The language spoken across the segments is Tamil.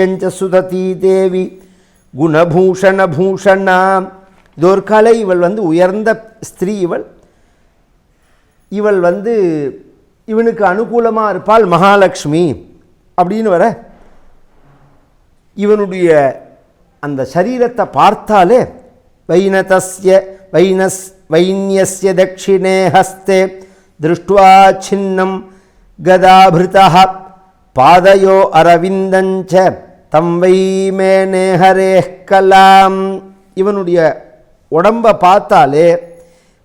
சௌந்தரியஞ்ச சுததி தேவி. குணபூஷண பூஷணா. இது ஒரு கலை இவள் வந்து உயர்ந்த ஸ்திரீ இவள். இவள் வந்து இவனுக்கு அனுகூலமாக இருப்பாள் மகாலட்சுமி அப்படின்னு வர இவனுடைய அந்த சரீரத்தை பார்த்தாலே வைனதஸ்ய வைனஸ் வைன்யஸ்ய தட்சிணே ஹஸ்தே திருஷ்டுவா சின்னம் கதாபிருதா பாதையோ அரவிந்தஞ்ச. தம் வை மேனே கலாம். இவனுடைய உடம்பை பார்த்தாலே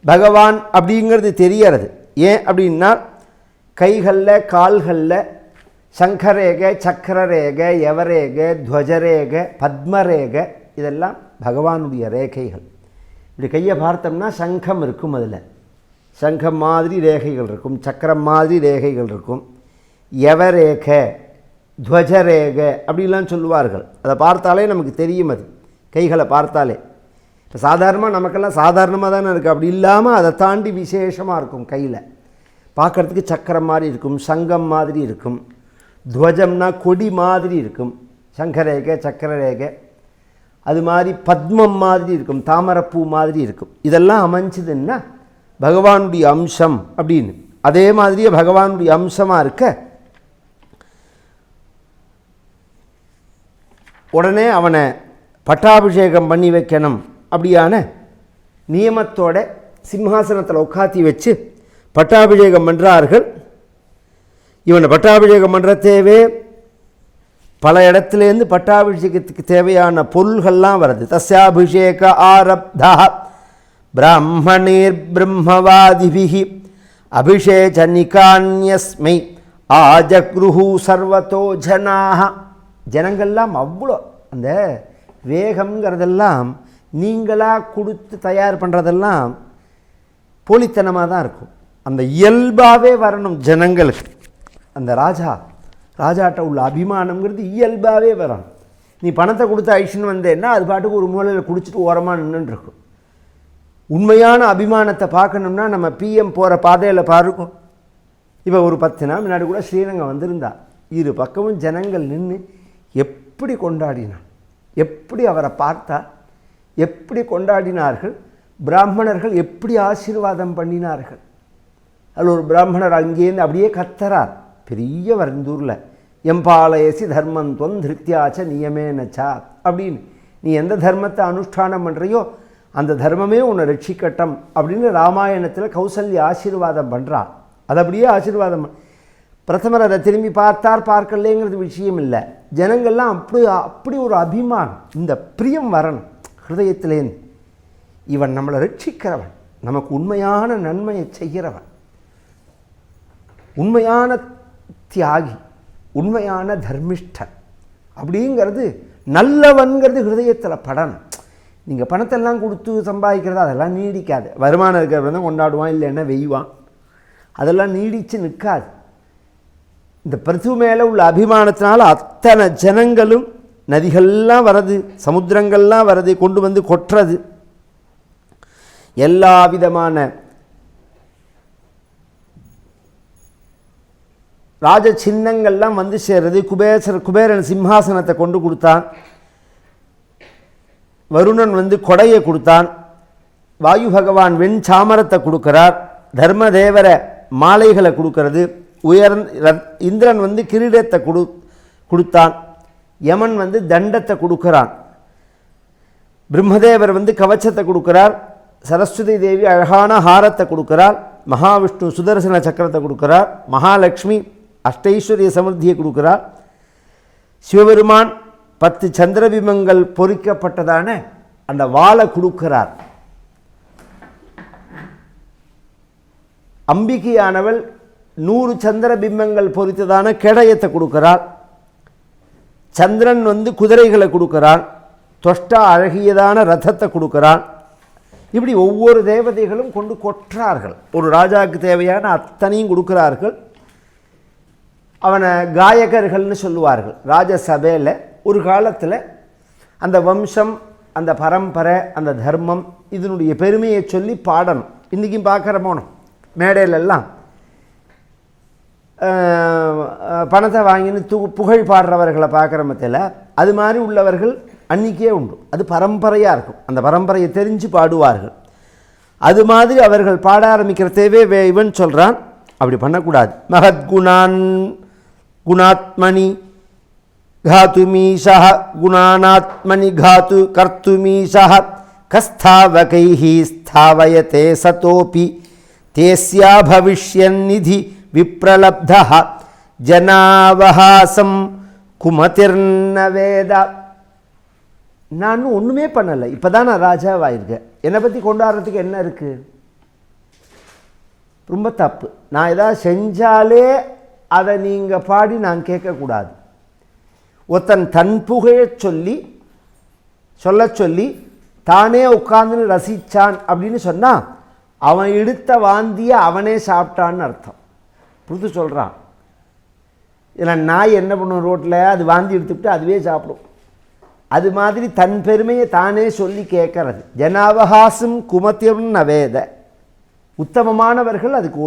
பகவான் அப்படிங்கிறது தெரியறது ஏன் அப்படின்னா கைகளில் கால்களில் சங்கரேக சக்கரரேக யவரேகை துவஜரேகை பத்மரேக இதெல்லாம் பகவானுடைய ரேகைகள். இப்படி கையை பார்த்தோம்னா சங்கம் இருக்கும் அதில். சங்கம் மாதிரி ரேகைகள் இருக்கும் சக்கரம் மாதிரி ரேகைகள் இருக்கும். யவரேகை துவஜரேக அப்படிலாம் சொல்லுவார்கள். அதை பார்த்தாலே நமக்கு தெரியும் அது. கைகளை பார்த்தாலே. இப்போ சாதாரணமாக நமக்கெல்லாம் சாதாரணமாக தானே இருக்குது அப்படி இல்லாமல் அதை தாண்டி விசேஷமாக இருக்கும் கையில். பார்க்குறதுக்கு சக்கரம் மாதிரி இருக்கும் சங்கம் மாதிரி இருக்கும். துவஜம்னா கொடி மாதிரி இருக்கும். சங்கரேக சக்கர ரேகை அது மாதிரி பத்மம் மாதிரி இருக்கும் தாமரப்பூ மாதிரி இருக்கும். இதெல்லாம் அமைஞ்சதுன்னா பகவானுடைய அம்சம் அப்படின்னு. அதே மாதிரியே பகவானுடைய அம்சமாக இருக்க உடனே அவனை பட்டாபிஷேகம் பண்ணி வைக்கணும். அப்படியான நியமத்தோட சிம்ஹாசனத்தில் உட்காத்தி வச்சு பட்டாபிஷேகம் பண்ணுறார்கள் இவனை பட்டாபிஷேகம் பண்ணுறதேவே பல இடத்துலேருந்து பட்டாபிஷேகத்துக்கு தேவையான பொருள்கள்லாம் வருது. தஸ்யாபிஷேக ஆரப்தா பிராமணீர் பிரம்மவாதிபிகி அபிஷேகனிகான்யஸ்மை ஆஜக்ருஹு சர்வத்தோ ஜனாக ஜனங்கள்லாம் அவ்வளோ அந்த வேகம்ங்கிறதெல்லாம் நீங்களாக கொடுத்து தயார் பண்ணுறதெல்லாம் போலித்தனமாக தான் இருக்கும். அந்த இயல்பாகவே வரணும் ஜனங்களுக்கு. அந்த ராஜா ராஜாட்ட உள்ள அபிமானங்கிறது இயல்பாகவே வரணும். நீ பணத்தை கொடுத்து அழிச்சுன்னு வந்தேன்னா அது பாட்டுக்கு ஒரு மூலையில் குடிச்சிட்டு ஓரமாக நின்றுருக்கும் உண்மையான அபிமானத்தை பார்க்கணும்னா நம்ம பிஎம் போகிற பாதையில் பாருக்கும் இப்போ ஒரு பத்து நாள் முன்னாடி கூட ஸ்ரீரங்கம் வந்திருந்தா. இரு பக்கமும் ஜனங்கள் நின்று எப்படி கொண்டாடினான்? எப்படி அவரை பார்த்தா எப்படி கொண்டாடினார்கள்? பிராமணர்கள் எப்படி ஆசீர்வாதம் பண்ணினார்கள்? அதில் ஒரு பிராமணர் அங்கேருந்து அப்படியே கத்தறார். பெரிய வரந்தூரில் எம்பாலயசி தர்மம் தொன் திருத்தியாச்ச நியமேனச்சா அப்படின்னு நீ எந்த தர்மத்தை அனுஷ்டானம் பண்ணுறியோ அந்த தர்மமே உன்னை ரட்சிக்கட்டும் அப்படின்னு ராமாயணத்தில் கௌசல்யா ஆசீர்வாதம் பண்ணுறா அது அப்படியே ஆசீர்வாதம் பிரதமர் அதை திரும்பி பார்த்தார் பார்க்கலேங்கிறது விஷயம் இல்லை ஜனங்கள்லாம் அப்படி அப்படி ஒரு அபிமானம். இந்த பிரியம் வரணும். ஹிருதயத்திலேருந்து இவன் நம்மளை ரட்சிக்கிறவன். நமக்கு உண்மையான நன்மையை செய்கிறவன். உண்மையான தியாகி உண்மையான தர்மிஷ்டன். அப்படிங்கிறது நல்லவன்கிறது ஹிருதயத்தில் படணும். நீங்கள் பணத்தெல்லாம் கொடுத்து சம்பாதிக்கிறது அதெல்லாம் நீடிக்காது. வருமானம் இருக்கிறவன் தான் கொண்டாடுவான் இல்லைன்னா வெய்வான். அதெல்லாம் நீடித்து நிற்காது. இந்த பிரது மேலே உள்ள அபிமானத்தினால அத்தனை ஜனங்களும் நதிகள்லாம் வரது சமுத்திரங்கள்லாம் வரது கொண்டு வந்து கொட்டுறது. எல்லா விதமான ராஜ சின்னங்கள்லாம் வந்து சேர்றது. குபேசர் குபேரன் சிம்ஹாசனத்தை கொண்டு கொடுத்தான். வருணன் வந்து கொடையை கொடுத்தான். வாயு பகவான் வெண் சாமரத்தை கொடுக்கிறார். தர்மதேவர மாலைகளை கொடுக்கறது. உயர்ந் இந்திரன் வந்து கிரீடத்தை கொடு கொடுத்தான். யமன் வந்து தண்டத்தை கொடுக்கிறான். பிரம்மதேவர் வந்து கவச்சத்தை கொடுக்கிறார். சரஸ்வதி தேவி அழகான ஹாரத்தை கொடுக்கிறார். மகாவிஷ்ணு சுதர்சன சக்கரத்தை கொடுக்கிறார். மகாலட்சுமி அஷ்டைஸ்வரிய சமிருத்தியை கொடுக்கிறார். சிவபெருமான் பத்து சந்திரபிம்பங்கள் பொறிக்கப்பட்டதான அந்த வாழை கொடுக்கிறார். அம்பிகையானவள் நூறு சந்திர பிம்பங்கள் பொறித்ததான கேடயத்தை கொடுக்கிறார். சந்திரன் வந்து குதிரைகளை கொடுக்கிறான் தொஷ்டா அழகியதான ரதத்தை கொடுக்கிறான் இப்படி ஒவ்வொரு தேவதைகளும் கொண்டு கொற்றார்கள். ஒரு ராஜாவுக்கு தேவையான அத்தனையும் கொடுக்கிறார்கள். அவனை காயகர்கள்னு சொல்லுவார்கள். ராஜசபையில் ஒரு காலத்தில் அந்த வம்சம் அந்த பரம்பரை அந்த தர்மம் இதனுடைய பெருமையை சொல்லி பாடணும். இன்றைக்கும் பார்க்குற போனோம். மேடையிலெல்லாம் பணத்தை வாங்கின்னு து புகழ் பாடுறவர்களை பார்க்குற மத்தியில் அது மாதிரி உள்ளவர்கள் அன்றைக்கே உண்டு. அது பரம்பரையாக இருக்கும். அந்த பரம்பரையை தெரிஞ்சு பாடுவார்கள். அது மாதிரி அவர்கள் பாட ஆரம்பிக்கிறதேவே வே இவன் சொல்கிறான் அப்படி பண்ணக்கூடாது. மகத்குணான் குணாத்மணி காத்துமீஷா குணானாத்மனி காத்து கர்த்துமீஷா கஸ்தாவகை ஸ்தாவயத்தே சதோபி தேஸ்யா பவிஷ்யநிதி விப்ரலப்த ஜனாவகாசம் குமதிர்ன வேதா நான் ஒன்றுமே பண்ணலை இப்போ தான் நான் ராஜாவாயிருக்கேன் என்னை பற்றி கொண்டாடுறதுக்கு என்ன இருக்குது ரொம்ப தப்பு. நான் எதாவது செஞ்சாலே அதை நீங்கள் பாடி நான் கேட்கக்கூடாது. ஒருத்தன் தன் புகையை சொல்லி சொல்ல சொல்லி தானே உட்காந்துன்னு ரசித்தான் அப்படின்னு சொன்னால் அவன் இடுத்த வாந்தியை அவனே சாப்பிட்டான்னு அர்த்தம். புரிது சொல்கிறான் இதில் நாய் என்ன பண்ணும் ரோட்டில் அது வாந்தி எடுத்துக்கிட்டு அதுவே சாப்பிடும். அது மாதிரி தன் பெருமையை தானே சொல்லி கேட்கறது. ஜனாவகாசம் குமத்தியம் நவேத உத்தமமானவர்கள் அதுக்கு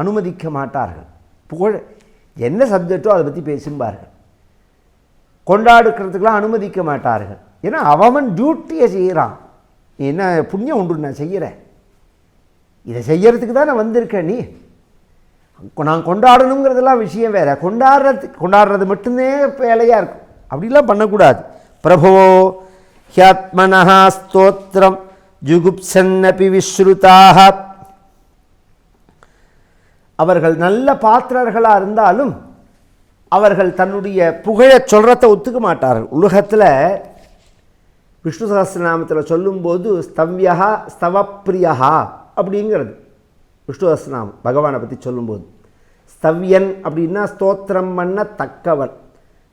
அனுமதிக்க மாட்டார்கள். புகழ் என்ன சப்ஜெக்டோ அதை பற்றி பேசும்பார்கள். கொண்டாடுக்கிறதுக்கெலாம் அனுமதிக்க மாட்டார்கள். ஏன்னா அவன் டியூட்டியை செய்கிறான் நீ என்ன புண்ணியம் உண்டு நான் செய்கிறேன் இதை செய்யறதுக்கு தான் நான் வந்திருக்கேன் நீ. நான் கொண்டாடணுங்கிறதெல்லாம் விஷயம் வேறு. கொண்டாடுறது கொண்டாடுறது மட்டுமே வேலையாக இருக்கும். அப்படிலாம் பண்ணக்கூடாது. பிரபோ ஹியாத்மனஹா ஸ்தோத்திரம் ஜுகுப்சன்னபி விஸ்ருதாக அவர்கள் நல்ல பாத்திரர்களாக இருந்தாலும் அவர்கள் தன்னுடைய புகழை சொல்கிறத ஒத்துக்க மாட்டார்கள். உலகத்தில் விஷ்ணு சகசிரநாமத்தில் சொல்லும்போது ஸ்தவ்யா ஸ்தவப்பிரியா அப்படிங்கிறது. விஷ்ணு சகஸ்ரநாமம் பகவானை பற்றி சொல்லும்போது. ஸ்தவ்யன் அப்படின்னா ஸ்தோத்திரம் பண்ண தக்கவன்.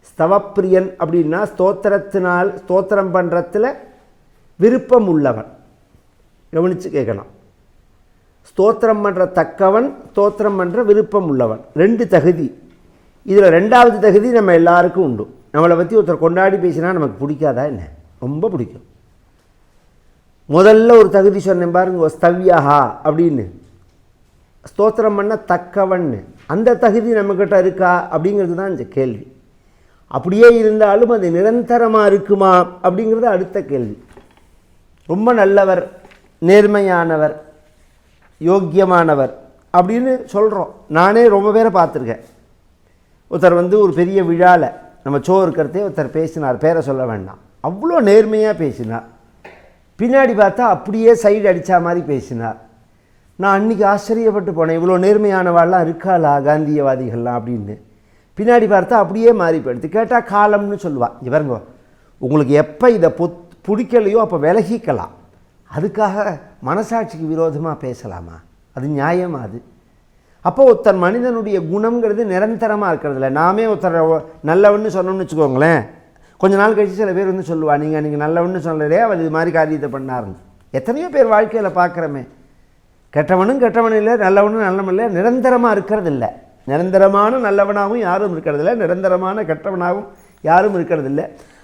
ஸ்தவப்பிரியன் அப்படின்னா ஸ்தோத்திரத்தினால் ஸ்தோத்திரம் பண்ணுறத்தில் விருப்பம் உள்ளவன் கவனித்து கேட்கணும் ஸ்தோத்திரம் பண்ணுற தக்கவன் ஸ்தோத்திரம் பண்ணுற விருப்பம் உள்ளவன் ரெண்டு தகுதி. இதில் ரெண்டாவது தகுதி நம்ம எல்லாருக்கும் உண்டு. நம்மளை பற்றி ஒருத்தர் கொண்டாடி பேசினா நமக்கு பிடிக்காதா என்ன? ரொம்ப பிடிக்கும். முதல்ல ஒரு தகுதி சொன்னேன் பாருங்க ஸ்தவ்யஹா அப்படின்னு. ஸ்தோத்திரம் பண்ண தக்கவன்னு. அந்த தகுதி நம்மக்கிட்ட இருக்கா? அப்படிங்கிறது தான் இந்த கேள்வி. அப்படியே இருந்தாலும் அது நிரந்தரமாக இருக்குமா? அப்படிங்கிறது அடுத்த கேள்வி. ரொம்ப நல்லவர் நேர்மையானவர் யோக்கியமானவர் அப்படின்னு சொல்கிறோம் நானே ரொம்ப பேரை பார்த்துருக்கேன். ஒருத்தர் வந்து ஒரு பெரிய விழாவில் நம்ம சோ இருக்கிறதே ஒருத்தர் பேசினார். பேரை சொல்ல வேண்டாம். அவ்வளோ நேர்மையாக பேசினார். பின்னாடி பார்த்தா அப்படியே சைடு அடித்தா மாதிரி பேசினார். நான் அன்றைக்கி ஆச்சரியப்பட்டு போனேன். இவ்வளோ நேர்மையானவாள்லாம் இருக்காளா காந்தியவாதிகள்லாம் அப்படின்னு. பின்னாடி பார்த்தா அப்படியே மாறி போயிடுது. கேட்டால் காலம்னு சொல்லுவாள் இவருங்க உங்களுக்கு எப்போ இதை பொத் பிடிக்கலையோ அப்போ விலகிக்கலாம். அதுக்காக மனசாட்சிக்கு விரோதமாக பேசலாமா? அது நியாயமா அது? அப்போ ஒருத்தன் மனிதனுடைய குணங்கிறது நிரந்தரமாக இருக்கிறதில்ல. நாமே ஒருத்தர் நல்லவன்னு சொன்னோம்னு வச்சுக்கோங்களேன். கொஞ்ச நாள் கழித்து சில பேர் வந்து சொல்லுவாள் நீங்கள் நீங்கள் நல்லவன்னு சொல்லலையே? அவர் இது மாதிரி காரியத்தை பண்ணாருன்னு. எத்தனையோ பேர் வாழ்க்கையில் பார்க்குறோமே. கெட்டவனும் கெட்டவனும் இல்லை நல்லவனும் நல்லவன் இல்லை நிரந்தரமாக இருக்கிறது இல்லை நிரந்தரமான நல்லவனாகவும் யாரும் இருக்கிறதில்ல நிரந்தரமான கெட்டவனாகவும் யாரும் இருக்கிறதில்ல.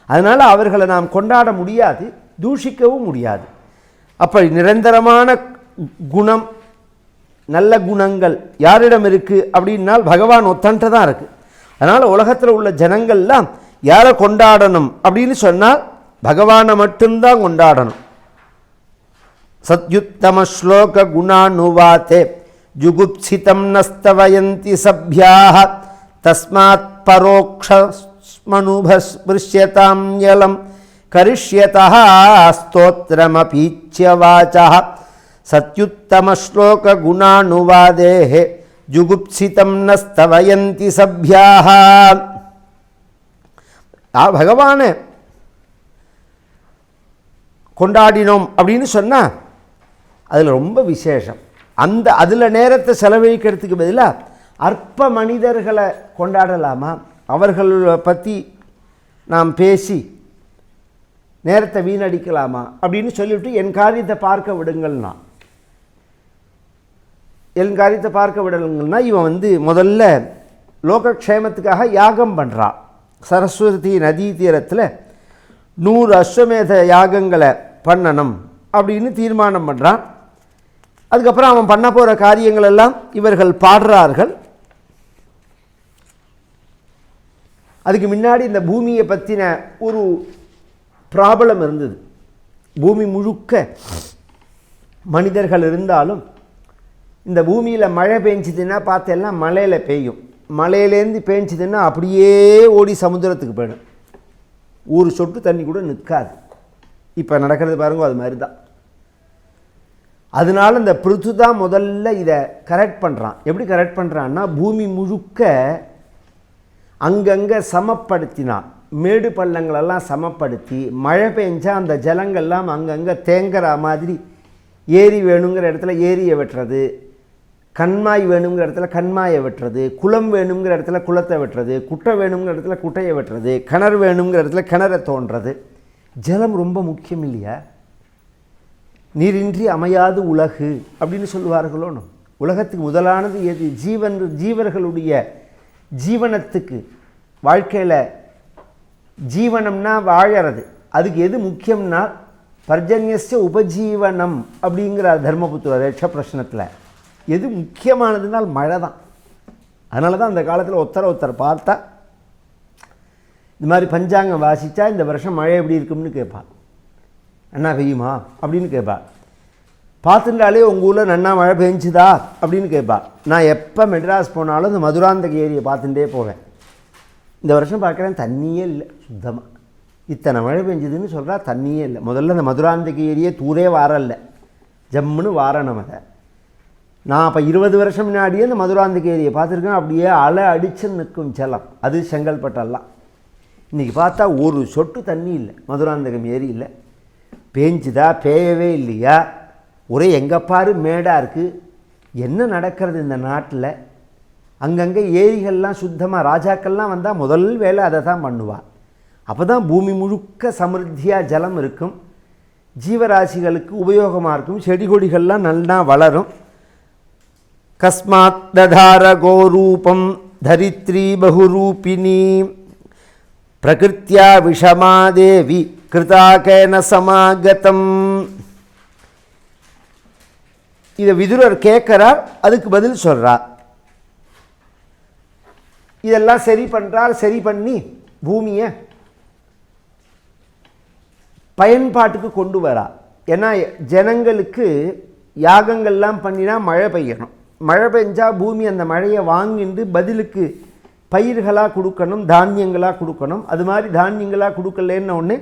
அதனால் அவர்களை நாம் கொண்டாட முடியாது தூஷிக்கவும் முடியாது. அப்போ நிரந்தரமான குணம் நல்ல குணங்கள் யாரிடம் இருக்குது அப்படின்னால் பகவான் ஒத்தன்ட்டு தான் இருக்குது அதனால் உலகத்தில் உள்ள ஜனங்கள்லாம் யாரை கொண்டாடணும் அப்படின்னு சொன்னால் பகவானை மட்டும்தான் கொண்டாடணும். சத்யுத்தம ஸ்லோக குணானுவாத்தே ஜுகுப்சிதம் நஸ்தவயந்தி சபியாக தஸ்மாத் பரோக்ஷமனுபஸ்பிருஷ்யதாம் யலம் கரிஷ்யதா ஸ்தோத்திரமபீச்சிய வாச்சா சத்யுத்தம ஸ்லோக குணானுவாதே ஜுகுப்சிதம் நஸ்தவயந்தி சபியாக பகவானை கொண்டாடினோம் அப்படின்னு சொன்னால் அதில் ரொம்ப விசேஷம். அந்த அதில் நேரத்தை செலவழிக்கிறதுக்கு பதிலாக அற்ப மனிதர்களை கொண்டாடலாமா? அவர்களை பற்றி நாம் பேசி நேரத்தை வீணடிக்கலாமா? அப்படின்னு சொல்லிவிட்டு என் காரியத்தை பார்க்க விடுங்கள்னா. என் காரியத்தை பார்க்க விடலுங்கன்னா இவன் வந்து முதல்ல லோகக்ஷேமத்துக்காக யாகம் பண்ணுறான் சரஸ்வதி நதி தீரத்தில் நூறு அஸ்வமேத யாகங்களை பண்ணணும் அப்படின்னு தீர்மானம் பண்ணுறான் அதுக்கப்புறம் அவன் பண்ண போகிற காரியங்கள் எல்லாம் இவர்கள் பாடுறார்கள். அதுக்கு முன்னாடி இந்த பூமியை பற்றின ஒரு ப்ராப்ளம் இருந்தது. பூமி முழுக்க மனிதர்கள் இருந்தாலும் இந்த பூமியில் மழை பெஞ்சுதுன்னா பார்த்தேன்னா மலையில் பெய்யும். மலையிலேருந்து பேஞ்சுதுன்னா அப்படியே ஓடி சமுத்திரத்துக்கு போயிடும். ஒரு சொட்டு தண்ணி கூட நிற்காது. இப்போ நடக்கிறது பாருங்க அது மாதிரி தான் அதனால இந்த பிருத்து தான் முதல்ல இதை கரெக்ட் பண்ணுறான் எப்படி கரெக்ட் பண்ணுறான்னா பூமி முழுக்க அங்கங்கே சமப்படுத்தினான் மேடு பள்ளங்களெல்லாம் சமப்படுத்தி மழை பெஞ்சால் அந்த ஜலங்கள்லாம் அங்கங்கே தேங்குற மாதிரி ஏரி வேணுங்கிற இடத்துல ஏரியை வெட்டுறது கண்மாய் வேணுங்கிற இடத்துல கண்மாயை வெட்டுறது குளம் வேணுங்கிற இடத்துல குளத்தை வெட்டுறது குட்டை வேணுங்கிற இடத்துல குட்டையை வெட்டுறது கிணறு வேணுங்கிற இடத்துல கிணறை தோன்றது ஜலம் ரொம்ப முக்கியம் இல்லையா? நீரின்றி அமையாது உலகு அப்படின்னு சொல்லுவார்களோன்னு உலகத்துக்கு முதலானது எது? ஜீவன் ஜீவர்களுடைய ஜீவனத்துக்கு. வாழ்க்கையில் ஜீவனம்னா வாழறது. அதுக்கு எது முக்கியம்னா பர்ஜன்யஸ்ய உபஜீவனம் அப்படிங்கிற தர்மபுத்திர ரட்ச பிரச்சனத்தில் எது முக்கியமானதுனால் மழை தான் அதனால தான் அந்த காலத்தில் ஒத்தர ஒருத்தர் பார்த்தா இந்த மாதிரி பஞ்சாங்கம் வாசித்தா இந்த வருஷம் மழை எப்படி இருக்கும்னு கேட்பாள் அண்ணா பெய்யுமா அப்படின்னு கேட்பா பார்த்துட்டாலே உங்கள் ஊரில் நன்னா மழை பெஞ்சுதா? அப்படின்னு கேட்பா நான் எப்போ மெட்ராஸ் போனாலும் இந்த மதுராந்தக ஏரியை பார்த்துட்டே போவேன். இந்த வருஷம் பார்க்குறேன் தண்ணியே இல்லை. சுத்தமாக இத்தனை மழை பெஞ்சுதுன்னு சொல்கிறா தண்ணியே இல்லை. முதல்ல இந்த மதுராந்தக ஏரியே தூரே வாரல்ல. ஜம்முன்னு வாரணும் அதை. நான் அப்போ இருபது வருஷம் முன்னாடியே இந்த மதுராந்தக ஏரியை பார்த்துருக்கேன். அப்படியே அலை அடிச்சு நிற்கும் செல்லம். அது செங்கல்பட்டெல்லாம் இன்றைக்கி பார்த்தா ஒரு சொட்டு தண்ணி இல்லை. மதுராந்தகம் ஏரி இல்லை. பேஞ்சுதா பேயவே இல்லையா? ஒரே எங்கே பாரு மேடாக இருக்குது என்ன நடக்கிறது இந்த நாட்டில்? அங்கங்கே ஏரிகள்லாம் சுத்தமாக ராஜாக்கள்லாம் வந்தால் முதல் வேலை அதை தான் பண்ணுவாள் அப்போ தான் பூமி முழுக்க சமிருத்தியாக ஜலம் இருக்கும். ஜீவராசிகளுக்கு உபயோகமாக இருக்கும். செடி கொடிகள்லாம் நல்லா வளரும். கஸ்மாத் ததார கோரூபம் தரித்ரி பகுரூபிணி. பிரகிருத்தியா விஷமா தேவி கிருதாகேன சமாகதம். இதை விதுரர் கேட்குறார் அதுக்கு பதில் சொல்கிறார் இதெல்லாம் சரி பண்ணுறார் சரி பண்ணி பூமியை பயன்பாட்டுக்கு கொண்டு வரா. ஏன்னா ஜனங்களுக்கு யாகங்கள்லாம் பண்ணினா மழை பெய்யணும். மழை பெஞ்சால் பூமி அந்த மழையை வாங்கிட்டு பதிலுக்கு பயிர்களாக கொடுக்கணும் தானியங்களாக கொடுக்கணும். அது மாதிரி தானியங்களாக கொடுக்கலன்னு ஒன்று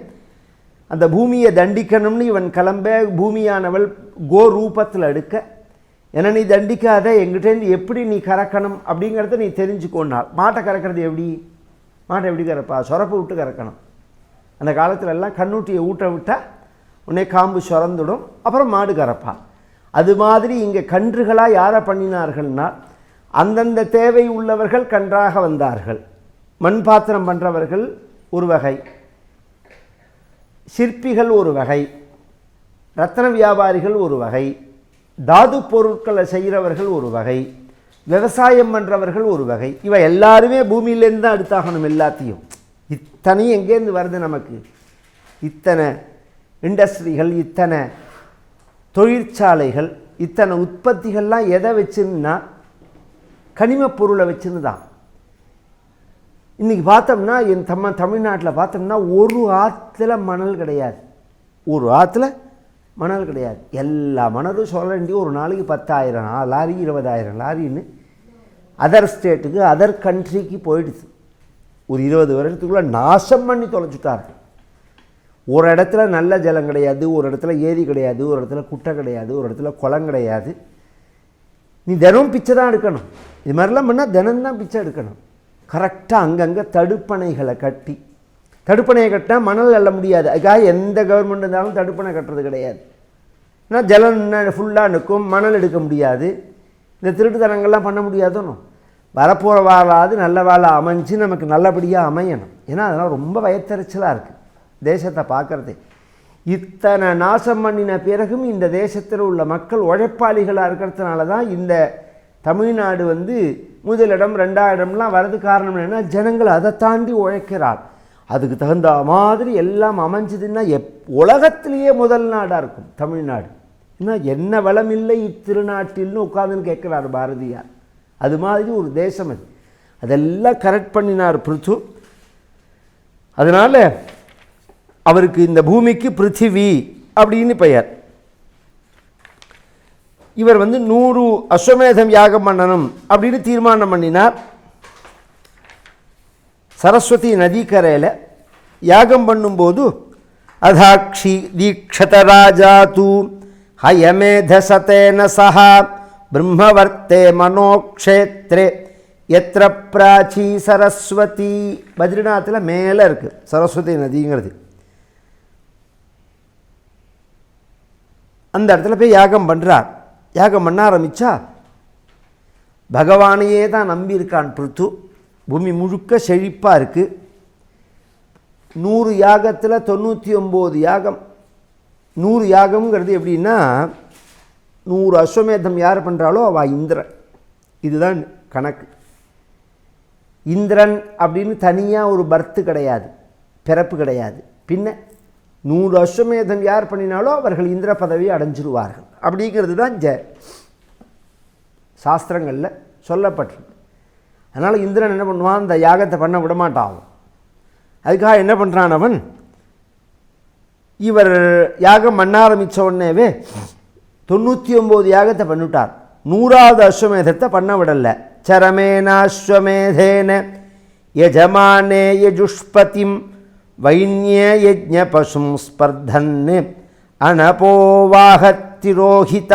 அந்த பூமியை தண்டிக்கணும்னு இவன் கிளம்ப பூமியானவள் கோ ரூபத்தில் எடுக்க ஏன்னா நீ தண்டிக்காத எங்கிட்டேருந்து எப்படி நீ கறக்கணும்? அப்படிங்கிறத நீ தெரிஞ்சுக்கோனால் மாட்டை கறக்கிறது எப்படி? மாட்டை எப்படி கறப்பா? சொரப்பு விட்டு கறக்கணும். அந்த காலத்துல எல்லாம் கண்ணூட்டியை ஊட்ட விட்டால் உடனே காம்பு சுரந்துடும் அப்புறம் மாடு கறப்பா. அது மாதிரி இங்கே கன்றுகளாக யாரை பண்ணினார்கள்னா அந்தந்த தேவை உள்ளவர்கள் கன்றாக வந்தார்கள். மண் பாத்திரம் பண்ணுறவர்கள் ஒரு வகை. சிற்பிகள் ஒரு வகை ரத்ன வியாபாரிகள் ஒரு வகை தாது பொருட்களை செய்கிறவர்கள் ஒரு வகை விவசாயம் பண்ணுறவர்கள் ஒரு வகை. இவை எல்லாருமே பூமியிலேருந்து தான் எடுத்தாகணும் எல்லாத்தையும். இத்தனையும் எங்கேருந்து வருது நமக்கு? இத்தனை இண்டஸ்ட்ரிகள் இத்தனை தொழிற்சாலைகள் இத்தனை உற்பத்திகள்லாம் எதை வச்சுன்னா கனிமப் பொருளை வச்சுன்னு தான். இன்றைக்கி பார்த்தோம்னா என் தம்ம தமிழ்நாட்டில் பார்த்தோம்னா ஒரு ஆற்றுல மணல் கிடையாது. ஒரு ஆற்றுல மணல் கிடையாது. எல்லா மணலும் சொல்ல வேண்டிய ஒரு நாளைக்கு பத்தாயிரம் லாரி இருபதாயிரம் லாரின்னு அதர் ஸ்டேட்டுக்கு அதர் கண்ட்ரிக்கு போயிடுச்சு. ஒரு இருபது வருஷத்துக்குள்ளே நாசம் பண்ணி தொலைச்சிட்டார். ஒரு இடத்துல நல்ல ஜலம் கிடையாது ஒரு இடத்துல ஏரி கிடையாது ஒரு இடத்துல குட்டை கிடையாது ஒரு இடத்துல குளம் கிடையாது. நீ தினம் பிச்சை தான் எடுக்கணும். இது மாதிரிலாம் பண்ணால் தினம்தான் பிச்சை எடுக்கணும். கரெக்டாக அங்கங்கே தடுப்பணைகளை கட்டி. தடுப்பணையை கட்டினா மணல் அள்ள முடியாது. அதுக்காக எந்த கவர்மெண்ட் இருந்தாலும் தடுப்பணை கட்டுறது கிடையாது. ஏன்னா ஜலம் ஃபுல்லாக நிற்கும் மணல் எடுக்க முடியாது. இந்த திருட்டுத்தனங்கள்லாம் பண்ண முடியாதுன்னு வரப்போகிற வாழாது நல்ல வாழை அமைஞ்சு நமக்கு நல்லபடியாக அமையணும். ஏன்னா அதெல்லாம் ரொம்ப வயத்தறிச்சலாக இருக்குது தேசத்தை பார்க்குறது. இத்தனை நாசம் பண்ணின பிறகும் இந்த தேசத்தில் உள்ள மக்கள் உழைப்பாளிகளாக இருக்கிறதுனால தான் இந்த தமிழ்நாடு வந்து முதலிடம் ரெண்டாயிரம்லாம் வரது காரணம் என்னென்னா ஜனங்கள் அதை தாண்டி உழைக்கிறார். அதுக்கு தகுந்த மாதிரி எல்லாம் அமைஞ்சதுன்னா எப் உலகத்திலேயே முதல் நாடாக இருக்கும் தமிழ்நாடு. இன்னும் என்ன இல்லை இத்திருநாட்டில்னு உட்காந்துன்னு கேட்குறார் பாரதியார். அது மாதிரி ஒரு தேசம் அது. அதெல்லாம் கரெக்ட் பண்ணினார் பிருத்து. அதனால் அவருக்கு இந்த பூமிக்கு பிருத்திவி அப்படின்னு பெயர். இவர் வந்து நூறு அஸ்வமேதம் யாகம் பண்ணணும் அப்படின்னு தீர்மானம் பண்ணினார். சரஸ்வதி நதிக்கரையில் யாகம் பண்ணும்போது அதாட்சி தீக்ஷத ராஜா தூ ஹயமேதசதேன சஹா பிரம்மவர்த்தே மனோக்ஷேத்ரே எத்திர பிராச்சி சரஸ்வதி. பத்ரிநாத்தில் மேலே இருக்குது சரஸ்வதி நதிங்கிறது. அந்த இடத்துல போய் யாகம் பண்ணுறார் யாகம் பண்ண ஆரம்பித்தா பகவானையே தான் நம்பியிருக்கான் பிருத்து பூமி முழுக்க செழிப்பாக இருக்குது நூறு யாகத்தில் தொண்ணூற்றி ஒம்பது யாகம். நூறு யாகம்ங்கிறது எப்படின்னா நூறு அஸ்வமேதம் யார் பண்ணுறாளோ அவள் இந்திரன். இதுதான் கணக்கு. இந்திரன் அப்படின்னு தனியாக ஒரு பர்த்து கிடையாது. பிறப்பு கிடையாது. பின்ன நூறு அஸ்வமேதம் யார் பண்ணினாலோ அவர்கள் இந்திர பதவியை அடைஞ்சிருவார்கள். அப்படிங்கிறது தான் ஜ. சாஸ்திரங்களில் சொல்லப்பட்டிருக்கு. அதனால் இந்திரன் என்ன பண்ணுவான்? அந்த யாகத்தை பண்ண விடமாட்டான். அதுக்காக என்ன பண்ணுறான் அவன்? இவர் யாகம் பண்ண ஆரம்பித்த உடனேவே தொண்ணூற்றி ஒம்பது யாகத்தை பண்ணிவிட்டார். நூறாவது அஸ்வமேதத்தை பண்ண விடலை. சரமேனா அஸ்வமேதேன யஜமானே யஜுஷ்பதிம் వైన్యయజ్ఞపశుం స్పర్ధన్ అనపోవాహత్తిరోహిత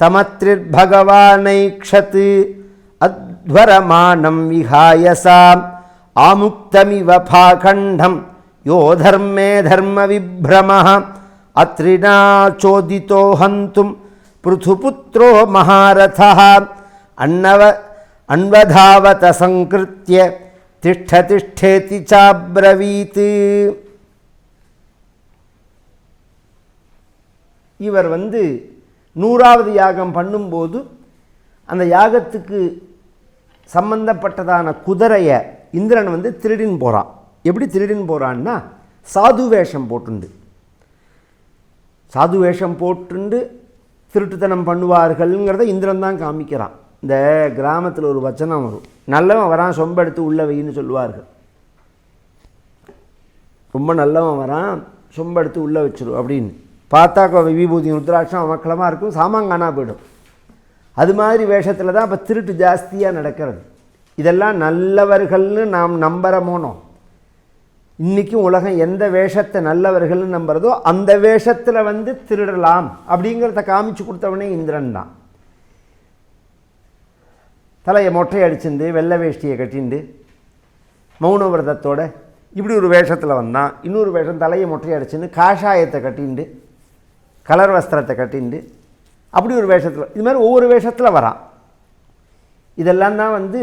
తమత్రిర్భగవానైక్షత్ అధ్వరమానం విహాయస ఆముక్తమివ పాఖండం యో ధర్మే ధర్మ విభ్రమ అత్రినా చోదితో హంతుం పృథుపుత్రో మహారథ అన్నవ అన్వధావత సంకృత్య திஷ்ட திஷ்டேதி சாப்ரவீத் இவர் வந்து நூறாவது யாகம் பண்ணும்போது அந்த யாகத்துக்கு சம்பந்தப்பட்டதான குதிரையை இந்திரன் வந்து திருடின்னு போகிறான் எப்படி திருடின்னு போகிறான்னா சாது வேஷம் போட்டுண்டு. சாது வேஷம் போட்டுண்டு திருட்டுத்தனம் பண்ணுவார்கள்ங்கிறத இந்திரன் தான் காமிக்கிறான். இந்த கிராமத்தில் ஒரு வச்சனம் வரும். நல்லவன் வரான் சொம்பெடுத்து உள்ள வைன்னு சொல்லுவார்கள். ரொம்ப நல்லவன் வரான் சொம்பெடுத்து உள்ளே வச்சிடும் அப்படின்னு. பார்த்தா விபூதி ருத்ராட்சம் அமக்கலமாக இருக்கும் சாமாங்கானா போயிடும். அது மாதிரி வேஷத்தில் தான் இப்போ திருட்டு ஜாஸ்தியாக நடக்கிறது. இதெல்லாம் நல்லவர்கள்னு நாம் நம்புகிறமோனோ இன்றைக்கும் உலகம் எந்த வேஷத்தை நல்லவர்கள்னு நம்புறதோ அந்த வேஷத்தில் வந்து திருடலாம் அப்படிங்கிறத காமிச்சு கொடுத்தவனே இந்திரன் தான். தலையை மொட்டை அடிச்சுண்டு வெள்ளை வேஷ்டியை கட்டிண்டு மௌன விரதத்தோட இப்படி ஒரு வேஷத்தில் வந்தான் இன்னொரு வேஷம் தலையை மொட்டை அடிச்சுன்னு காஷாயத்தை கட்டிண்டு கலர் வஸ்திரத்தை கட்டிண்டு அப்படி ஒரு வேஷத்தில் இது மாதிரி ஒவ்வொரு வேஷத்தில் வரான் இதெல்லாம் தான் வந்து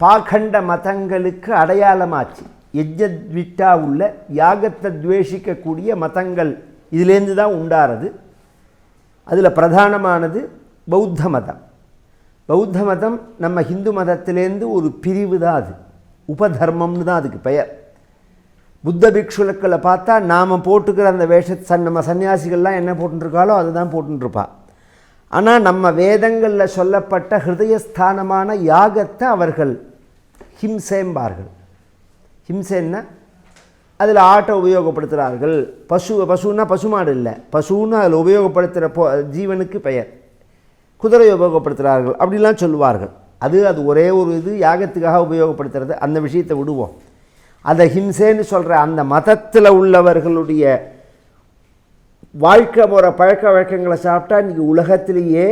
பாகண்ட மதங்களுக்கு அடையாளமாச்சு. எஜ்ஜத்விட்டா உள்ள யாகத்தை துவேஷிக்கக்கூடிய மதங்கள் இதுலேருந்து தான் உண்டாறது. அதில் பிரதானமானது பௌத்த மதம். பௌத்த மதம் நம்ம ஹிந்து மதத்திலேருந்து ஒரு பிரிவு தான் அது. உபதர்மம்னு தான் அதுக்கு பெயர். புத்த பிக்ஷுலக்களை பார்த்தா நாம் போட்டுக்கிற அந்த வேஷ சன் நம்ம சன்னியாசிகள்லாம் என்ன போட்டுருக்காளோ அதுதான் போட்டுருப்பா. ஆனால் நம்ம வேதங்களில் சொல்லப்பட்ட ஹிருதயஸ்தானமான யாகத்தை அவர்கள் ஹிம்சேம்பார்கள். ஹிம்சேன்னா அதில் ஆட்டை உபயோகப்படுத்துகிறார்கள் பசு பசுன்னா பசுமாடு இல்லை. பசுன்னு அதில் உபயோகப்படுத்துகிற போ ஜீவனுக்கு பெயர். குதிரை உபயோகப்படுத்துகிறார்கள் அப்படிலாம் சொல்லுவார்கள். அது அது ஒரே ஒரு இது யாகத்துக்காக உபயோகப்படுத்துறது அந்த விஷயத்தை விடுவோம். அதை ஹிம்சேன்னு சொல்கிற அந்த மதத்தில் உள்ளவர்களுடைய வாழ்க்கை முறை பழக்க வழக்கங்களை சாப்பிட்டா இன்றைக்கி உலகத்திலேயே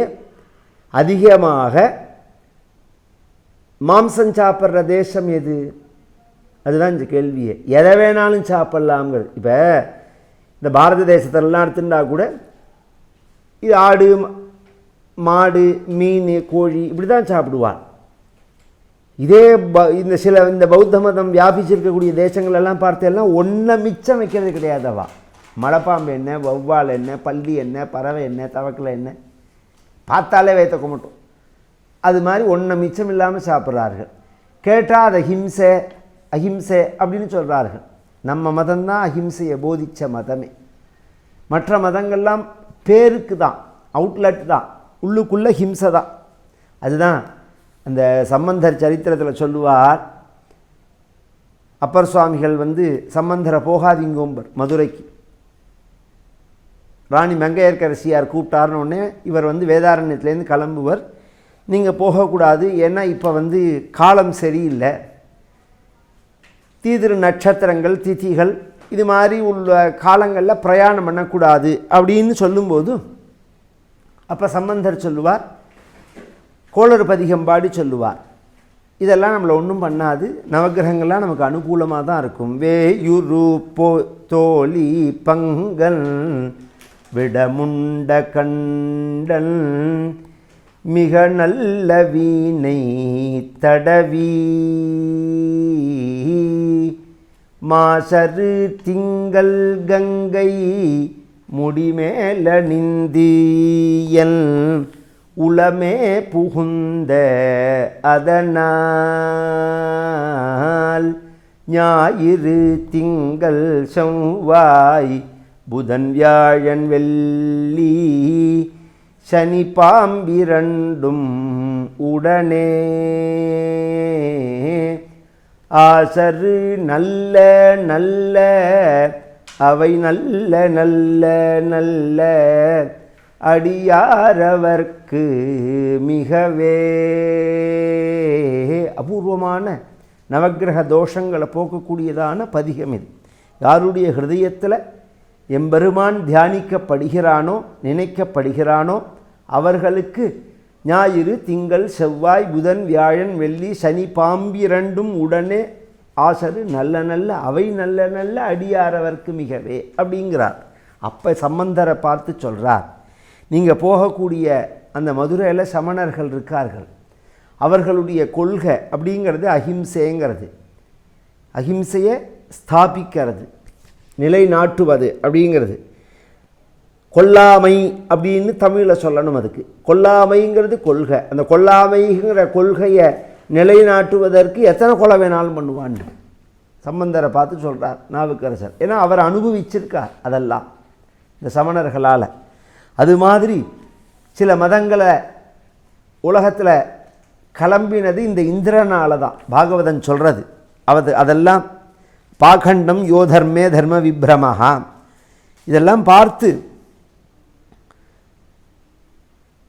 அதிகமாக மாம்சம் சாப்பிட்ற தேசம் எது? அதுதான் இந்த கேள்வியே. எதை வேணாலும் சாப்பிட்லாம்ங்கிறது. இப்போ இந்த பாரத தேசத்திலலாம் எடுத்துட்டா கூட இது ஆடு மாடு மீன் கோழி இப்படி தான் சாப்பிடுவான் இதே ப இந்த சில இந்த பௌத்த மதம் வியாபிச்சிருக்கக்கூடிய தேசங்களெல்லாம் பார்த்தெல்லாம் ஒன்றை மிச்சம் வைக்கிறது கிடையாதவா மலைப்பாம்பு என்ன வௌவால் என்ன பள்ளி என்ன பறவை என்ன தவக்கலை என்ன பார்த்தாலே வைத்த குமட்டும். அது மாதிரி ஒன்றை மிச்சம் இல்லாமல் சாப்பிட்றார்கள். கேட்டால் அதை ஹிம்சை அஹிம்சை அப்படின்னு சொல்கிறார்கள் நம்ம மதம்தான் அஹிம்சையை போதித்த மதமே. மற்ற மதங்கள்லாம் பேருக்கு தான் அவுட்லெட் தான். உள்ளுக்குள்ளே ஹிம்சை தான் அதுதான் அந்த சம்பந்தர் சரித்திரத்தில் சொல்லுவார். அப்பர் சுவாமிகள் வந்து சம்பந்தரை போகாதீங்கோம்பர் மதுரைக்கு. ராணி மங்கையர்கரசியார் கூப்பிட்டாருன்னு உடனே இவர் வந்து வேதாரண்யத்துலேருந்து கிளம்புவர். நீங்கள் போகக்கூடாது ஏன்னா இப்போ வந்து காலம் சரியில்லை. தீதிரு நட்சத்திரங்கள் திதிகள் இது மாதிரி உள்ள காலங்களில் பிரயாணம் பண்ணக்கூடாது அப்படின்னு சொல்லும்போது அப்போ சம்பந்தர் சொல்லுவார் கோளறு பதிகம் பாடி சொல்லுவார். இதெல்லாம் நம்மளை ஒன்றும் பண்ணாது. நவகிரகங்கள்லாம் நமக்கு அனுகூலமாக தான் இருக்கும். வேயுரு போ தோழி பங்கல் விடமுண்ட கண்டன் மிக நல்ல வீணை தடவி மாசரு திங்கள் கங்கை முடிமேல நிந்தியல் உளமே புகுந்த அதனால் ஞாயிறு திங்கள் செவ்வாய் புதன் வியாழன் வெள்ளி சனி பாம்பிரண்டும் உடனே ஆசரு நல்ல நல்ல அவை நல்ல நல்ல நல்ல. அடியாரவர்க்கு மிகவே. அபூர்வமான நவக்கிரக தோஷங்களை போக்கக்கூடியதான பதிகம் இது. யாருடைய ஹிருதயத்தில் எம்பெருமான் தியானிக்கப்படுகிறானோ நினைக்கப்படுகிறானோ அவர்களுக்கு ஞாயிறு திங்கள் செவ்வாய் புதன் வியாழன் வெள்ளி சனி பாம்பிரண்டும் உடனே ஆசரு நல்ல நல்ல அவை நல்ல நல்ல அடியாரவர்க்கு மிகவே அப்படிங்கிறார். அப்போ சம்பந்தரை பார்த்து சொல்கிறார் நீங்கள் போகக்கூடிய அந்த மதுரையில் சமணர்கள் இருக்கார்கள். அவர்களுடைய கொள்கை அப்படிங்கிறது அஹிம்சைங்கிறது அஹிம்சையை ஸ்தாபிக்கிறது நிலைநாட்டுவது அப்படிங்கிறது. கொல்லாமை அப்படின்னு தமிழில் சொல்லணும் அதுக்கு. கொல்லாமைங்கிறது கொள்கை. அந்த கொல்லாமைங்கிற கொள்கையை நிலைநாட்டுவதற்கு எத்தனை கொலை வேணாலும் பண்ணுவான்னு. சம்பந்தரை பார்த்து சொல்கிறார் நாவுக்கரசர். ஏன்னா அவர் அனுபவிச்சிருக்கார் அதெல்லாம் இந்த சமணர்களால். அது மாதிரி சில மதங்களை உலகத்தில் கிளம்பினது இந்த இந்திரனால தான் பாகவதன் சொல்கிறது அவது அதெல்லாம் பாகண்டம் யோதர்மே தர்ம விப்ரமஹா. இதெல்லாம் பார்த்து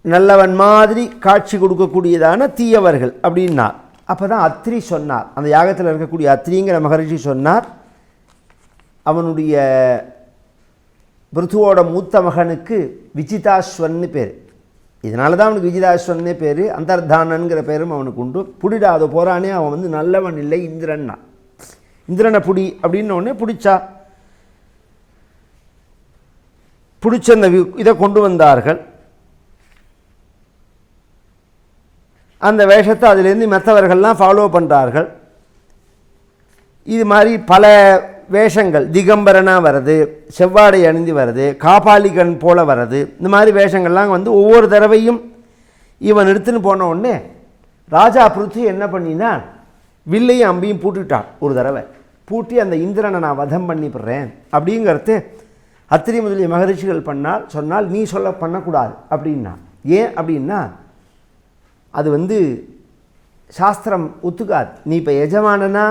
நல்லவன் மாதிரி காட்சி கொடுக்கக்கூடியதான தீயவர்கள் அப்படின்னார் அப்போ தான் அத்ரி சொன்னார். அந்த யாகத்தில் இருக்கக்கூடிய அத்ரிங்கிற மகரிஷி சொன்னார் அவனுடைய பிருத்துவோட மூத்த மகனுக்கு விஜிதாஸ்வன்னு பேர். இதனால தான் அவனுக்கு விஜிதாஸ்வன்னே பேர் அந்தர்தானன்கிற பேரும் அவனுக்கு உண்டு. பிடிடாத போகிறானே அவன் வந்து நல்லவன் இல்லை இந்திரன்னா. இந்திரனை புடி அப்படின்னோடனே பிடிச்சா. பிடிச்ச அந்த வி- இதை கொண்டு வந்தார்கள். அந்த வேஷத்தை அதிலேருந்து மற்றவர்கள்லாம் ஃபாலோ பண்ணுறார்கள் இது மாதிரி பல வேஷங்கள் திகம்பரனாக வர்றது செவ்வாடை அணிந்து வர்றது காபாலிகன் போல் வர்றது இந்த மாதிரி வேஷங்கள்லாம் வந்து ஒவ்வொரு தடவையும் இவன் எடுத்துன்னு போன உடனே ராஜா பிருத்தி என்ன பண்ணினா வில்லையும் அம்பியும் பூட்டிட்டான் ஒரு தடவை. பூட்டி அந்த இந்திரனை நான் வதம் பண்ணிவிடுறேன் அப்படிங்கிறது அத்திரி முதலிய மகரிஷிகள் பண்ணால் சொன்னால் நீ சொல்ல பண்ணக்கூடாது அப்படின்னா. ஏன் அப்படின்னா அது வந்து சாஸ்திரம் ஒத்துக்காது. நீ இப்போ எஜமானனா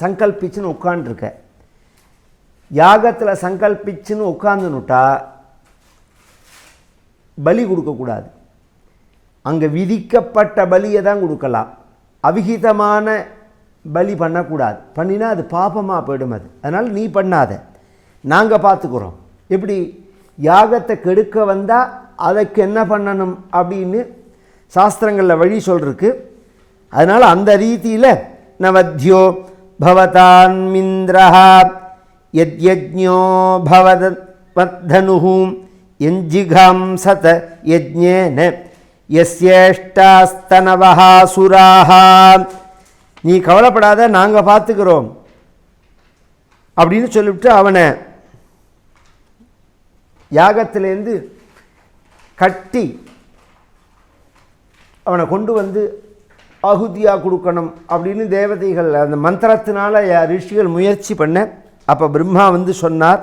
சங்கல்பிச்சுன்னு உட்காந்துருக்க யாகத்தில் சங்கல்பிச்சுன்னு உட்காந்துனுட்டா பலி கொடுக்கக்கூடாது அங்கே விதிக்கப்பட்ட பலியை தான் கொடுக்கலாம். அவிகிதமான பலி பண்ணக்கூடாது பண்ணினா அது பாபமாக போயிடும் அது. அதனால் நீ பண்ணாத. நாங்கள் பார்த்துக்குறோம் எப்படி? யாகத்தை கெடுக்க வந்தால் அதுக்கு என்ன பண்ணணும் அப்படின்னு சாஸ்திரங்களில் வழி சொல்கிறதுக்கு அதனால் அந்த ரீதியில் நவத்யோ பவதான்மிந்திரா யத்யஜோ பவத வத்தனு எஞ்சிகாம்சத யஜ்ஞேன எஸ்யேஷ்டாஸ்தனவஹா சுராஹா நீ கவலைப்படாத நாங்கள் பார்த்துக்கிறோம். அப்படின்னு சொல்லிவிட்டு அவனை யாகத்திலேருந்து கட்டி அவனை கொண்டு வந்து ஆகுதியாக கொடுக்கணும் அப்படின்னு தேவதைகள் அந்த மந்திரத்தினால் ரிஷிகள் முயற்சி பண்ண அப்போ பிரம்மா வந்து சொன்னார்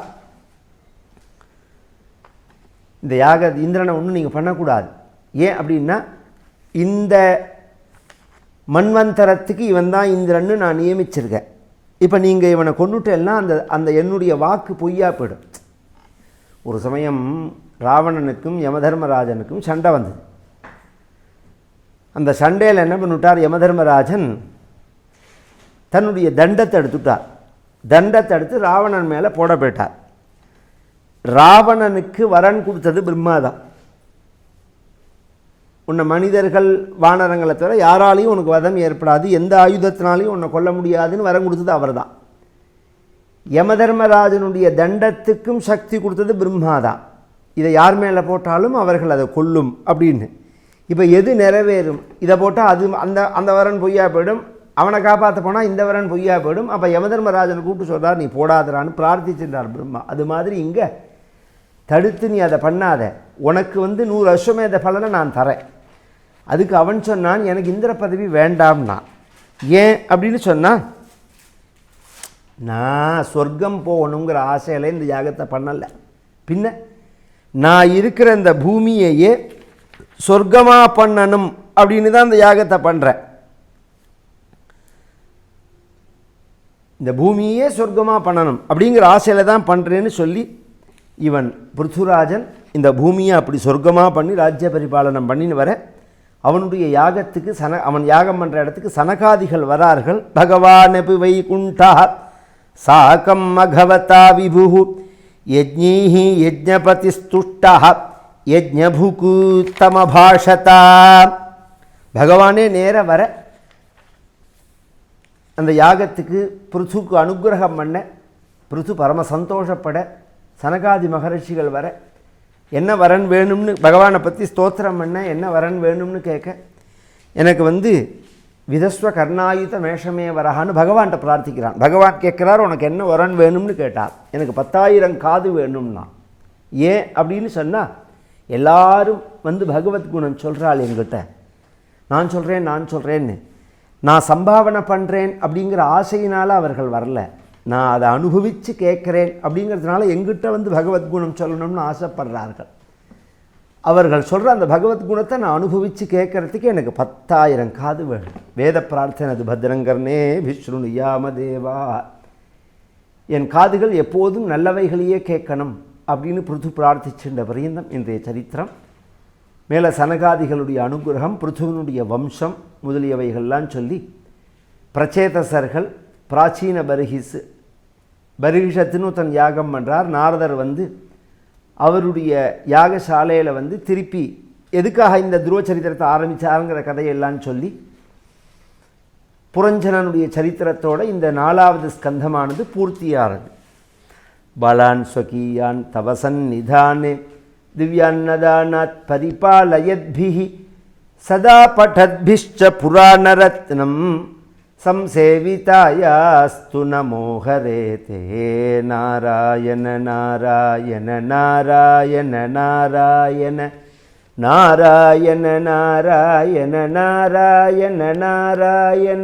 இந்த யாக இந்திரனை ஒன்றும் நீங்கள் பண்ணக்கூடாது. ஏன் அப்படின்னா இந்த மன்வந்தரத்துக்கு இவன் தான் இந்திரன்னு நான் நியமிச்சிருக்கேன். இப்போ நீங்கள் இவனை கொண்டுட்டேன்னா அந்த அந்த என்னுடைய வாக்கு பொய்யா போயிடும். ஒரு சமயம் ராவணனுக்கும் யமதர்மராஜனுக்கும் சண்டை வந்தது. அந்த சண்டையில் என்ன பண்ணிவிட்டார் யமதர்மராஜன் தன்னுடைய தண்டத்தை எடுத்துட்டார். தண்டத்தை எடுத்து ராவணன் மேலே போட போயிட்டார். ராவணனுக்கு வரன் கொடுத்தது பிரம்மாதான். உன்னை மனிதர்கள் வானரங்களை தவிர யாராலையும் உனக்கு வதம் ஏற்படாது எந்த ஆயுதத்தினாலையும் உன்னை கொல்ல முடியாதுன்னு வரம் கொடுத்தது அவர்தான். யமதர்மராஜனுடைய தண்டத்துக்கும் சக்தி கொடுத்தது பிரம்மாதான். இதை யார் மேலே போட்டாலும் அவர்கள் அதை கொல்லும் அப்படின்னு. இப்போ எது நிறைவேறும்? இதை போட்டால் அது அந்த அந்த வரன் பொய்யா போயிடும். அவனை காப்பாற்ற போனால் இந்த வரன் பொய்யா போயிடும். அப்போ யமதர்மராஜனை கூப்பிட்டு சொல்கிறார் நீ போடாதரான்னு பிரார்த்திச்சிருந்தார் பிரம்மா. அது மாதிரி இங்கே தடுத்து நீ அதை பண்ணாத. உனக்கு வந்து நூறு வருஷமே அந்த பலனை நான் தரேன். அதுக்கு அவன் சொன்னான் எனக்கு இந்திர பதவி வேண்டாம்னா. ஏன் அப்படின்னு சொன்னான் நான் சொர்க்கம் போகணுங்கிற ஆசையில் இந்த யாகத்தை பண்ணலை. பின்ன நான் இருக்கிற இந்த பூமியையே சொர்க்கமாக பண்ணணும் அப்படின்னு தான் இந்த யாகத்தை பண்ணுறேன் இந்த பூமியே சொர்க்கமாக பண்ணணும் அப்படிங்கிற ஆசையில் தான் பண்ணுறேன்னு சொல்லி இவன் பிருத்துராஜன் இந்த பூமியை அப்படி சொர்க்கமாக பண்ணி ராஜ்ய பரிபாலனம் பண்ணின்னு வர அவனுடைய யாகத்துக்கு சன அவன் யாகம் பண்ணுற இடத்துக்கு சனகாதிகள் வரார்கள். பகவான் வைகுண்டா சாக்கம் மகவதா விபு யஜ்ஞீஹி ஸ்துஷ்டா யஜ்ஞபுகு பகவானே நேர வர அந்த யாகத்துக்கு பிருத்துக்கு அனுகிரகம் பண்ண பிருத்து பரம சந்தோஷப்பட சனகாதி மகரிஷிகள் வர என்ன வரன் வேணும்னு பகவானை பற்றி ஸ்தோத்திரம் பண்ண என்ன வரன் வேணும்னு கேட்க எனக்கு வந்து விதஸ்வ கர்ணாயுத மேஷமே வரஹான்னு பகவான்கிட்ட பிரார்த்திக்கிறான். பகவான் கேட்குறார் உனக்கு என்ன வரன் வேணும்னு கேட்டார் எனக்கு பத்தாயிரம் காது வேணும்னா. ஏன் அப்படின்னு சொன்னால் எல்லாரும் வந்து பகவத் குணம் சொல்கிறாள் என்கிட்ட. நான் சொல்கிறேன் நான் சொல்கிறேன்னு நான் சம்பாவனை பண்ணுறேன் அப்படிங்கிற ஆசையினால் அவர்கள் வரல. நான் அதை அனுபவித்து கேட்குறேன் அப்படிங்கிறதுனால எங்கிட்ட வந்து பகவத் குணம் சொல்லணும்னு ஆசைப்படுறார்கள். அவர்கள் சொல்கிற அந்த பகவத் குணத்தை நான் அனுபவித்து கேட்கறதுக்கு எனக்கு பத்தாயிரம் காது வேணும். வேத பிரார்த்தனை அது பத்ரங்கர்னே விஷ்ணு யாமதேவா என் காதுகள் எப்போதும் நல்லவைகளையே கேட்கணும். அப்படின்னு பிருத்து பிரார்த்திச்சின்ற பரியந்தம் இன்றைய சரித்திரம். மேலே சனகாதிகளுடைய அனுகிரகம் பிருத்துவனுடைய வம்சம் முதலியவைகள்லாம் சொல்லி பிரச்சேதசர்கள் பிராச்சீன பரிகிஸ் பரிகிஷத்துன்னு தன் யாகம் பண்ணுறார் நாரதர் வந்து அவருடைய யாகசாலையில் வந்து திருப்பி எதுக்காக இந்த துருவ சரித்திரத்தை ஆரம்பித்தாருங்கிற கதையெல்லாம் சொல்லி புரஞ்சனனுடைய சரித்திரத்தோட இந்த நாலாவது ஸ்கந்தமானது பூர்த்தியாகிறது బలాన్ స్వకీయాన్ తవ సన్నిధాన్. దివ్యాన్నదానాత్ పరిపాలయద్భి సదా పఠద్భిశ్చ పురాణరత్నం సంసేవితాయాస్తు నమోహరే నారాయణ నారాయణ నారాయణ నారాయణ నారాయణ నారాయణ నారాయణ నారాయణ.